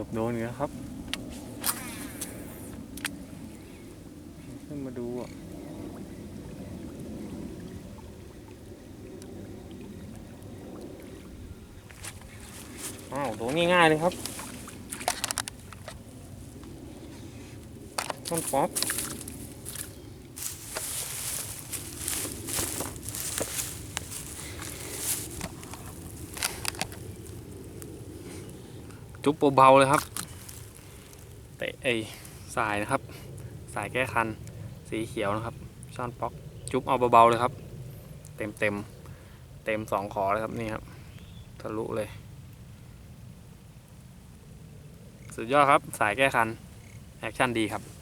กือบโดนอยู่แล้วครับ ขึ้นมาดูอะอ้าวโดนง่ายๆเลยครับต้นป๊อป จุ๊บเบาๆเลยครับเตะไอ้สายนะครับ สายแก้คันสีเขียวนะครับช่อนป๊อกจุ๊บเอาเบาๆเลยครับ เต็มเต็มเต็มสองขอเลยครับนี่ครับทะลุเลย สุดยอดครับสายแก้คันแอคชั่นดีครับ